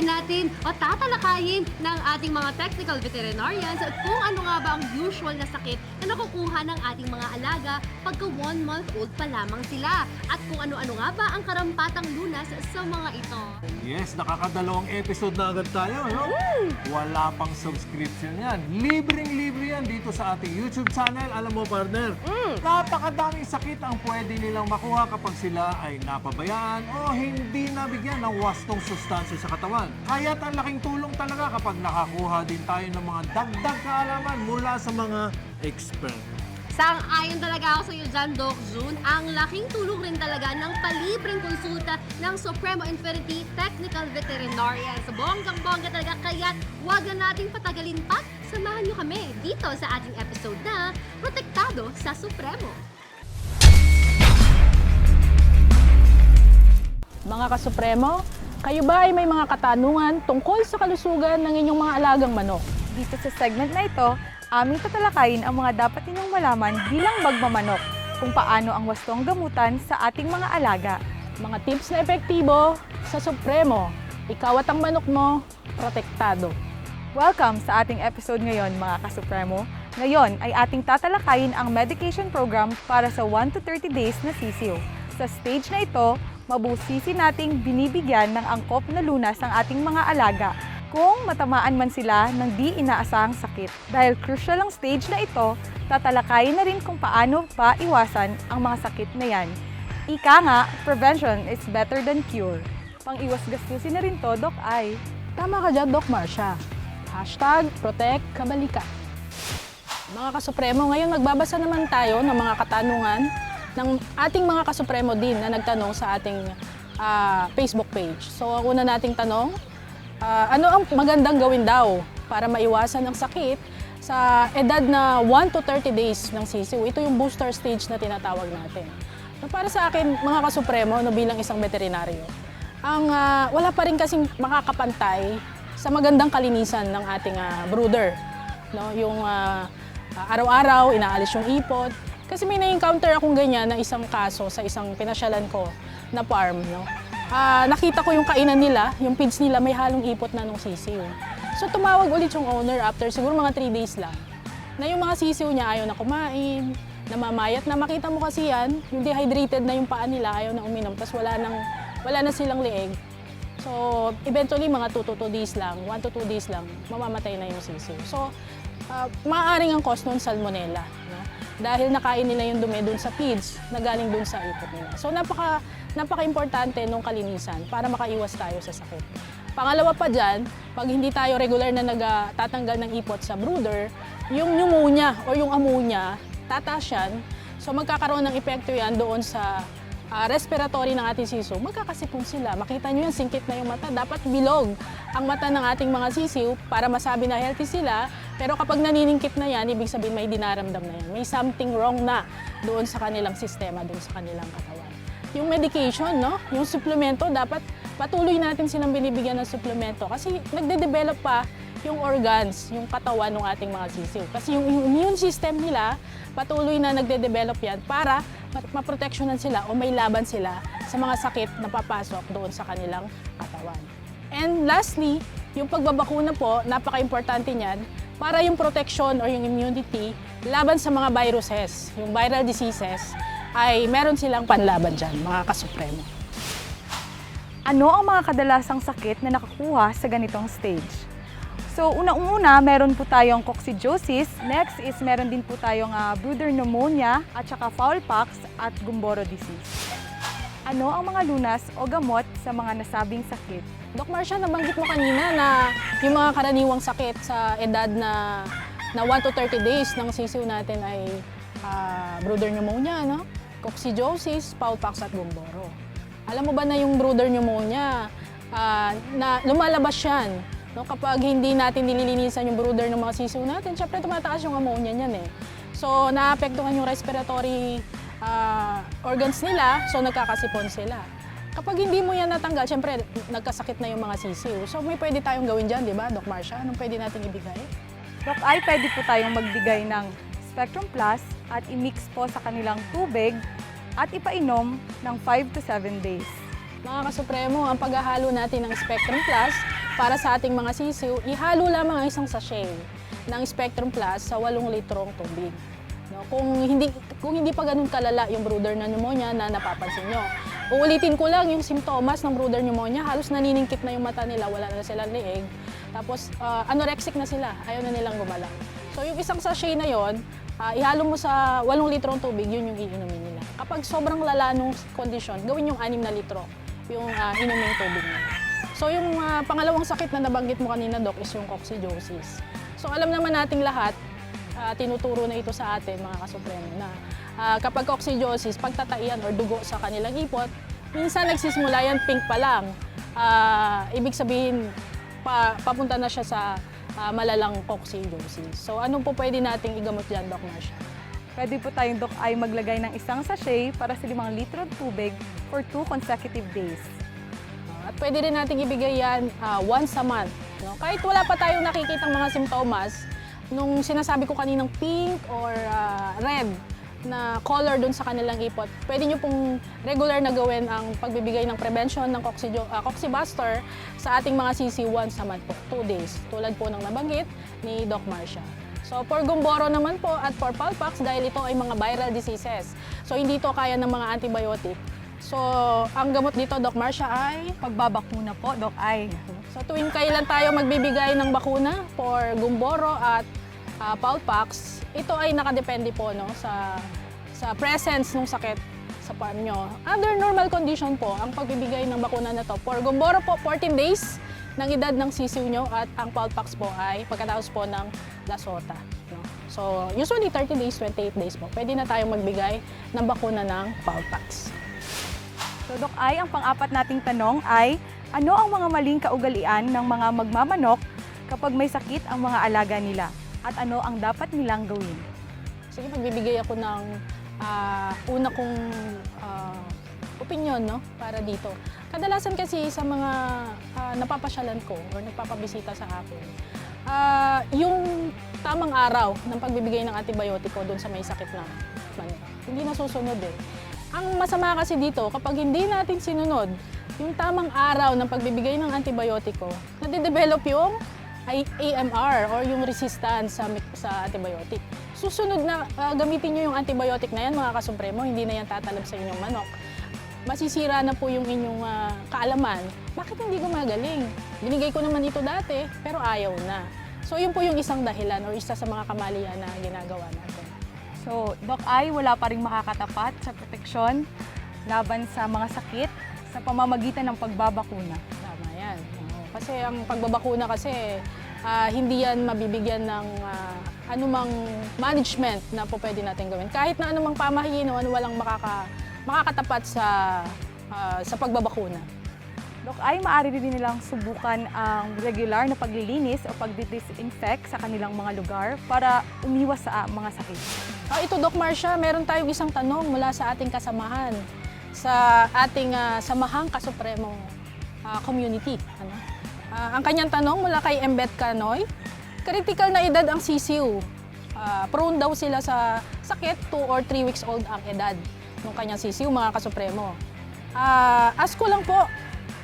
tatalakayin natin o tatalakayin ng ating mga technical veterinarians at kung ano nga ba ang usual na sakit na nakukuha ng ating mga alaga pagka one month old pa lamang sila at kung ano-ano nga ba ang karampatang lunas sa mga ito. Yes, nakakadalawang episode na agad tayo, no? Wala pang subscription yan. Libreng-libre yan dito sa ating YouTube channel. Alam mo, partner, napakadaming sakit ang pwede nilang makuha kapag sila ay napabayaan o hindi nabigyan ng wastong sustansya sa katawan. Kaya't ang laking tulong talaga kapag nakakuha din tayo ng mga dagdag kaalaman mula sa mga expert. Sang-ayon talaga ako sa iyo dyan, Doc June. Ang laking tulong rin talaga ng palibreng konsulta ng Supremo Infinity Technical Veterinarian. Sa bonggang-bongga talaga, kaya wag na nating patagalin pa. Samahan niyo kami dito sa ating episode na Protektado sa Supremo. Mga kasupremo, kayo ba ay may mga katanungan tungkol sa kalusugan ng inyong mga alagang manok? Dito sa segment na ito, aming tatalakayin ang mga dapat ninyong malaman bilang magmamanok kung paano ang wastong gamutan sa ating mga alaga. Mga tips na epektibo sa Supremo. Ikaw at ang manok mo, protektado. Welcome sa ating episode ngayon mga kasupremo. Ngayon ay ating tatalakayin ang medication program para sa 1 to 30 days na sisiw. Sa stage na ito, mabusisi nating binibigyan ng angkop na lunas ang ating mga alaga kung matamaan man sila ng di inaasahang sakit. Dahil crucial ang stage na ito, tatalakayin na rin kung paano pa iwasan ang mga sakit na yan. Ika nga, prevention is better than cure. Pang-iwas gastusin na rin to, Doc Ay. Tama ka dyan, Doc Marcia. Hashtag protect kabalika. Mga kasupremo, ngayon magbabasa naman tayo ng mga katanungan ng ating mga kasupremo din na nagtanong sa ating ah, Facebook page. So, ang una nating tanong, ah, ano ang magandang gawin daw para maiwasan ang sakit sa edad na 1 to 30 days ng sisiw? Ito yung booster stage na tinatawag natin. So, para sa akin, mga kasupremo, no, bilang isang veterinaryo, ang ah, wala pa rin kasing makakapantay sa magandang kalinisan ng ating ah, brooder. No? Yung ah, araw-araw, inaalis yung ipot. Kasi may na-encounter akong ganyan na isang kaso sa isang pinasyalan ko na farm. No? Ah, nakita ko yung kainan nila, yung feeds nila may halong ipot na nung sisiw. So tumawag ulit yung owner after siguro mga 3 days lang na yung mga sisiw niya ayaw na kumain, namamayat na makita mo kasi yan, yung dehydrated na yung paa nila, ayaw na uminom, tapos wala, nang, wala na silang leeg. So, eventually, mga 2 to 2 days lang, 1 to 2 days lang, mamamatay na yung sisiw. So, uh, maaaring ang cause nun salmonella. No? Dahil nakain nila yung dumi dun sa feeds na galing dun sa ipot nila. So, napaka, napaka-importante nung kalinisan para makaiwas tayo sa sakit. Pangalawa pa dyan, pag hindi tayo regular na nagtatanggal ng ipot sa brooder, yung pneumonia o yung ammonia, tataas yan. So magkakaroon ng epekto yan doon sa ah, respiratory ng ating siso. Magkakasipon sila. Makita nyo yan, singkit na yung mata. Dapat bilog ang mata ng ating mga sisiw para masabi na healthy sila. Pero kapag naniningkit na yan, ibig sabihin may dinaramdam na yan. May something wrong na doon sa kanilang sistema, doon sa kanilang katawan yung medication, no? Yung suplemento, dapat patuloy natin silang binibigyan ng suplemento kasi nagde-develop pa yung organs, yung katawan ng ating mga sisiw. Kasi yung immune system nila, patuloy na nagde-develop yan para maproteksyonan sila o may laban sila sa mga sakit na papasok doon sa kanilang katawan. And lastly, yung pagbabakuna po, napaka-importante niyan para yung protection or yung immunity laban sa mga viruses, yung viral diseases, ay meron silang panlaban dyan, mga kasupremo. Ano ang mga kadalasang sakit na nakakuha sa ganitong stage? So, unang-una, meron po tayong coccidiosis. Next is meron din po tayong ah, brooder pneumonia at saka fowl pox at gumboro disease. Ano ang mga lunas o gamot sa mga nasabing sakit? Doc Marcia, nabanggit mo kanina na yung mga karaniwang sakit sa edad na na 1 to 30 days ng sisiw natin ay ah, brooder pneumonia, no? coccidiosis, fowl pox at gumboro. Alam mo ba na yung brooder pneumonia, ah, na lumalabas yan no? kapag hindi natin nililinisan yung brooder ng mga sisiw natin, syempre tumataas yung ammonia niyan eh. So, naapektuhan yung respiratory ah, organs nila, so nagkakasipon sila. Kapag hindi mo yan natanggal, syempre nagkasakit na yung mga sisiw. So may pwede tayong gawin dyan, di ba, Doc Marcia? Anong pwede nating ibigay? Doc, ay pwede po tayong magbigay ng Spectrum Plus at i-mix po sa kanilang tubig at ipainom ng 5 to 7 days. Mga kasupremo, ang paghahalo natin ng Spectrum Plus para sa ating mga sisiw, ihalo lamang ang isang sachet ng Spectrum Plus sa 8 litrong tubig. No, kung hindi kung hindi pa ganun kalala yung brooder na pneumonia na napapansin nyo. Uulitin ko lang yung simptomas ng brooder pneumonia, halos naniningkit na yung mata nila, wala na silang leeg. Tapos ah, anorexic na sila, ayaw na nilang gumalaw. So yung isang sachet na yon, ah, ihalo mo sa 8 litrong tubig, yun yung iinumin nila. Kapag sobrang lala nung condition, gawin yung 6 na litro yung uh, inuming tubig nila. So yung ah, pangalawang sakit na nabanggit mo kanina, Doc, is yung coccidiosis. So alam naman nating lahat, ah, tinuturo na ito sa atin, mga kasupremo, na ah, kapag coccidiosis, pagtataian or dugo sa kanilang ipot, minsan nagsisimula yan pink pa lang. Ah, ibig sabihin, pa, papunta na siya sa ah, malalang coccidiosis. So ano po pwede nating igamot dyan, Doc Marcia? Pwede po tayong dok ay maglagay ng isang sachet para sa 5 litro tubig for 2 consecutive days. Pwede rin nating ibigay yan ah, once a month. No? Kahit wala pa tayong nakikitang mga simptomas, nung sinasabi ko kaninang pink or ah, red na color dun sa kanilang ipot, pwede nyo pong regular na gawin ang pagbibigay ng prevention ng coccidio, ah, coccibuster sa ating mga CC once a month po, 2 days. Tulad po ng nabanggit ni Doc Marcia. So for gumboro naman po at for palpax dahil ito ay mga viral diseases. So hindi ito kaya ng mga antibiotic. So ang gamot dito, Doc Marcia, ay Pagbabakuna po, Dok Ay. So tuwing kailan tayo magbibigay ng bakuna for gumboro at uh, Paulpax, ito ay nakadepende po no, sa, sa presence ng sakit sa farm nyo. Under normal condition po, ang pagbibigay ng bakuna na to. For gumboro po, 14 days ng edad ng sisiw nyo at ang Paulpax po ay pagkatapos po ng lasota. No? So usually 30 days, 28 days po, pwede na tayong magbigay ng bakuna ng Paulpax. So Dok Ay, ang pang-apat nating tanong ay, ano ang mga maling kaugalian ng mga magmamanok kapag may sakit ang mga alaga nila? At ano ang dapat nilang gawin? Sige, magbibigay ako ng ah, una kong ah, opinion no, para dito. Kadalasan kasi sa mga ah, napapasyalan ko or nagpapabisita sa akin, ah, yung tamang araw ng pagbibigay ng antibiotiko doon sa may sakit na manok, hindi nasusunod eh. Ang masama kasi dito, kapag hindi natin sinunod yung tamang araw ng pagbibigay ng antibiotiko, nade-develop yung AMR or yung resistance sa, sa antibiotic. Susunod na ah, gamitin nyo yung antibiotic na yan, mga kasupremo, hindi na yan tatalab sa inyong manok. Masisira na po yung inyong ah, kaalaman. Bakit hindi gumagaling? Binigay ko naman ito dati, pero ayaw na. So yun po yung isang dahilan or isa sa mga kamalian na ginagawa natin. So, Doc Ay, wala pa rin makakatapat sa proteksyon laban sa mga sakit sa pamamagitan ng pagbabakuna. Tama yan. Kasi ang pagbabakuna kasi, ah, hindi yan mabibigyan ng ah, anumang management na po pwede natin gawin. Kahit na anumang pamahiin o ano walang makaka, makakatapat sa, ah, sa pagbabakuna. Ay maaari din nilang subukan ang regular na paglilinis o pagdi-disinfect sa kanilang mga lugar para umiwas sa mga sakit. Ah, ito, Doc Marcia, meron tayong isang tanong mula sa ating kasamahan sa ating ah, samahang kasupremong ah, community. Ano? Ah, ang kanyang tanong mula kay Embet Canoy, critical na edad ang sisiw. Ah, prone daw sila sa sakit, 2 or 3 weeks old ang edad ng kanyang sisiw, mga kasupremo. Ah, ask ko lang po,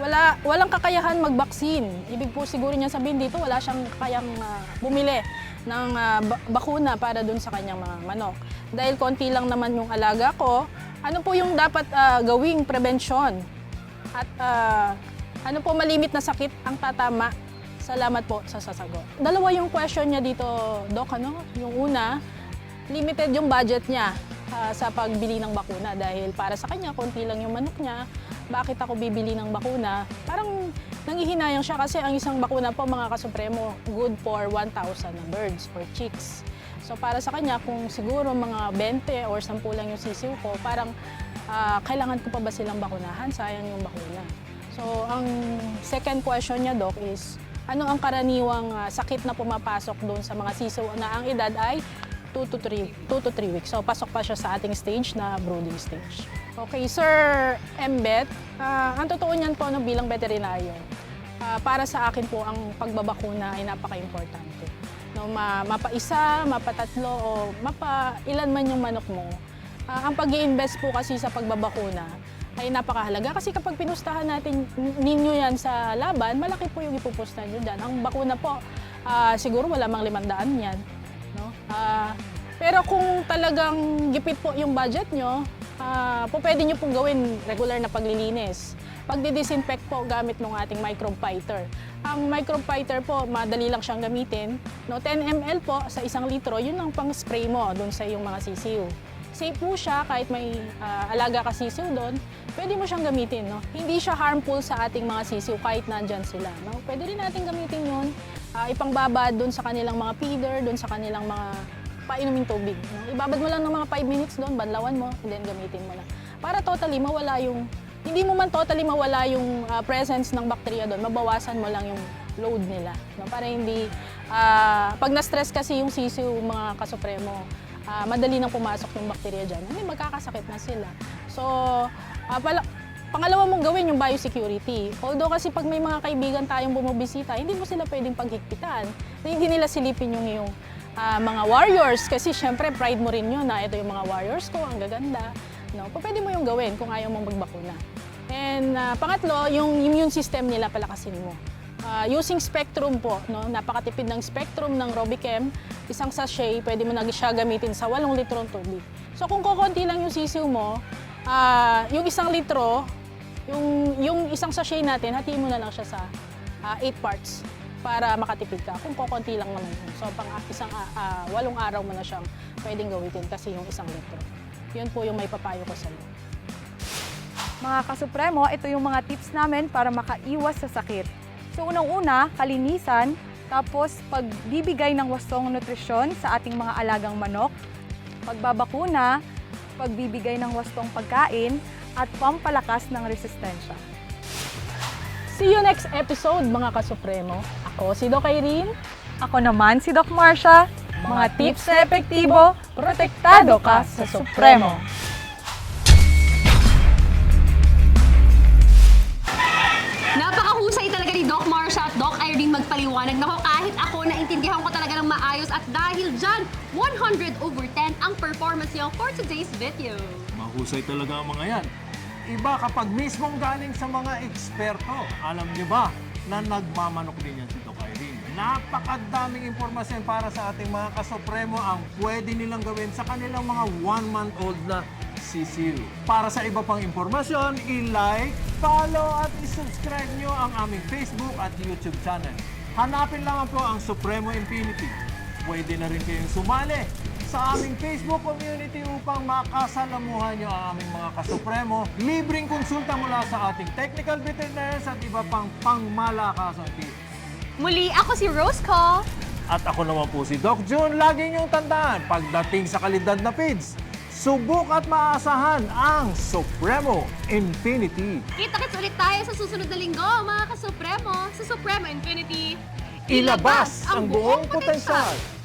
wala walang kakayahan magbaksin. Ibig po siguro niya sabihin dito, wala siyang kayang ah, bumili ng ba- bakuna para dun sa kanyang mga manok. Dahil konti lang naman yung alaga ko, ano po yung dapat ah, gawing prevention? At ah, ano po malimit na sakit ang tatama? Salamat po sa sasagot. Dalawa yung question niya dito, Doc. Ano? Yung una, limited yung budget niya ah, sa pagbili ng bakuna dahil para sa kanya, konti lang yung manok niya. Bakit ako bibili ng bakuna? Parang nangihinayang siya kasi ang isang bakuna po, mga kasupremo, good for 1,000 na birds or chicks. So para sa kanya, kung siguro mga 20 or 10 lang yung sisiw ko, parang ah, kailangan ko pa ba silang bakunahan? Sayang yung bakuna. So ang second question niya, Doc, is ano ang karaniwang ah, sakit na pumapasok doon sa mga sisiw na ang edad ay 2 to 3, 2 to 3 weeks. So pasok pa siya sa ating stage na brooding stage. Okay, Sir Embet, ah, ang totoo niyan po no, bilang veterinaryo, ah, para sa akin po ang pagbabakuna ay napaka-importante. No, ma mapaisa, mapatatlo o mapailan man yung manok mo, Ah, ang pag invest po kasi sa pagbabakuna ay napakahalaga kasi kapag pinustahan natin ninyo yan sa laban, malaki po yung ipupustahan nyo dyan. Ang bakuna po, ah, siguro wala mang limandaan yan. Ah, pero kung talagang gipit po yung budget nyo, ah, po pwede nyo pong gawin regular na paglilinis. Pagdi-disinfect po gamit ng ating microbe fighter. Ang microbe fighter po, madali lang siyang gamitin. No, 10 ml po sa isang litro, yun ang pang-spray mo doon sa iyong mga sisiw. Safe po siya kahit may ah, alaga ka sisiw doon, pwede mo siyang gamitin. No? Hindi siya harmful sa ating mga sisiw kahit nandyan sila. No? Pwede rin natin gamitin yun, ipangbabad doon sa kanilang mga feeder, doon sa kanilang mga painuming tubig. No? Ibabad mo lang ng mga 5 minutes doon, banlawan mo, and then gamitin mo na. Para totally mawala yung, hindi mo man totally mawala yung ah, presence ng bacteria doon, mabawasan mo lang yung load nila. No? Para hindi, ah, pag na-stress kasi yung sisiw, mga kasupremo, ah, madali nang pumasok yung bacteria dyan. Hindi, magkakasakit na sila. So, ah, pala, pangalawa mong gawin yung biosecurity. Although kasi pag may mga kaibigan tayong bumibisita, hindi mo sila pwedeng paghigpitan. Hindi nila silipin yung iyong ah, mga warriors kasi syempre pride mo rin yun na ito yung mga warriors ko, ang gaganda. No? Pwede mo yung gawin kung ayaw mong magbakuna. And ah, pangatlo, yung immune system nila palakasin mo. Ah, using Spectrum po, no? napakatipid ng Spectrum ng Robichem. Isang sachet, pwede mo na siya gamitin sa 8 litrong tubig. So kung kukunti lang yung sisiw mo, ah, yung isang litro, yung, yung isang sachet natin, hatiin mo na lang siya sa 8 parts para makatipid ka. Kung kukunti lang naman yun. So pang isang ah, ah, walong araw mo na siyang pwedeng gawitin kasi yung isang litro. Yun po yung may papayo ko sa iyo. Mga kasupremo, ito yung mga tips namin para makaiwas sa sakit. So unang-una, kalinisan, tapos pagbibigay ng wastong nutrisyon sa ating mga alagang manok, pagbabakuna, pagbibigay ng wastong pagkain, at pampalakas ng resistensya. See you next episode mga kasupremo. Ako si Doc Irene. Ako naman si Doc Marcia. Mga tips na epektibo, protektado ka sa Supremo. Napakahusay talaga ni Doc Marsha at Doc Irene magpaliwanag. Nako, kahit ako naintindihan ko talaga ng maayos at dahil dyan, 100 over 10 ang performance niyo for today's video. Mahusay talaga ang mga yan. Iba kapag mismong galing sa mga eksperto. Alam niyo ba na nagmamanok din yan si Doc Irene. Napakadaming impormasyon para sa ating mga kasopremo ang pwede nilang gawin sa kanilang mga one-month-old na sisiw. Para sa iba pang impormasyon, i-like, follow at i-subscribe nyo ang aming Facebook at YouTube channel. Hanapin lang po ang Supremo Infinity. Pwede na rin kayong sumali sa aming Facebook community upang makasalamuhan nyo ang aming mga kasupremo. Libreng konsulta mula sa ating technical veterinarians at iba pang pangmalakasang tips. Muli, ako si Rose Call. At ako naman po si Doc June. Lagi niyong tandaan, pagdating sa kalidad na feeds, subok at maasahan ang Supremo Infinity. Kita-kits ulit tayo sa susunod na linggo, mga kasupremo, sa Supremo Infinity. Ilabas ang buong potensyal.